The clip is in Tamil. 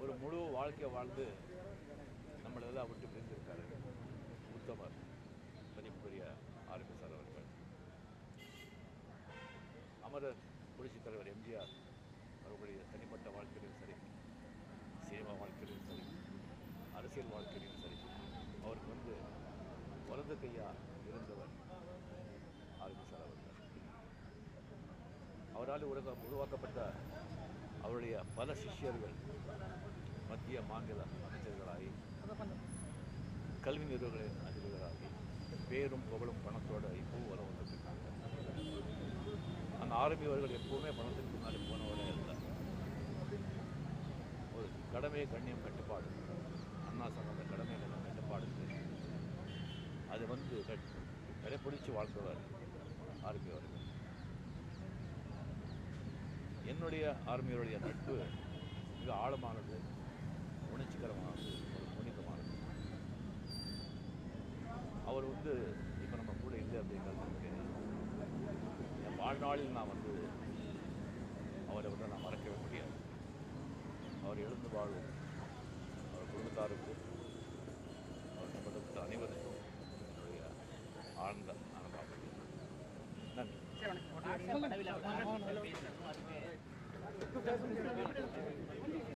ஒரு முழு வாழ்க்கை வாழ்ந்து நம்மளெல்லாம் விட்டு பிரிந்திருக்காரு உத்தமர் மதிப்புக்குரிய ஆர்பி சார் அவர்கள். அமரர் புரட்சித் தலைவர் எம்ஜிஆர். அவர்களுடைய தனிப்பட்ட வாழ்க்கையிலும் சரி சினிமா வாழ்க்கையிலும் சரி அரசியல் வாழ்க்கையிலும் சரி அவருக்கு வந்து வலது கையாக இருந்தவர் ஆர்பி சார் அவர்கள். அவரால் உலகம் உருவாக்கப்பட்ட அவருடைய பல சிஷ்யர்கள் மத்திய மாநில அமைச்சர்களாகி கல்வி நிறுவனங்களின் அதிபர்களாகி பேரும் புகழும் பணத்தோட இப்போவும் வர வந்திருக்கிறாங்க அந்த ஆர்மி அவர்கள் எப்பவுமே பணத்துக்கு முன்னாடி போனவரே இல்லை ஒரு கடமை கண்ணியம் கட்டுப்பாடு. அண்ணா சொன்ன கடமை கண்ணியம் கட்டுப்பாடு அது வந்து கட்- கடைப்பிடிச்சு வாழ்ந்தவர் ஆர்மி அவர்கள். என்னுடைய ஆர்மியருடைய நட்பு மிக ஆழமானது உணர்ச்சிகரமானது ஒரு புனிதமானது. அவர் வந்து இப்போ நம்ம கூட இல்லை அப்படிங்கிறது என் வாழ்நாளில் நான் வந்து அவரை வந்து நான் மறக்கவே முடியாது அவர் எழுந்து வாழும் அவர் குடும்பத்தாருக்கு அவர் சம்பந்தப்பட்ட அனைவருக்கும் என்னுடைய ஆழ்ந்த அனுபவம் நன்றி.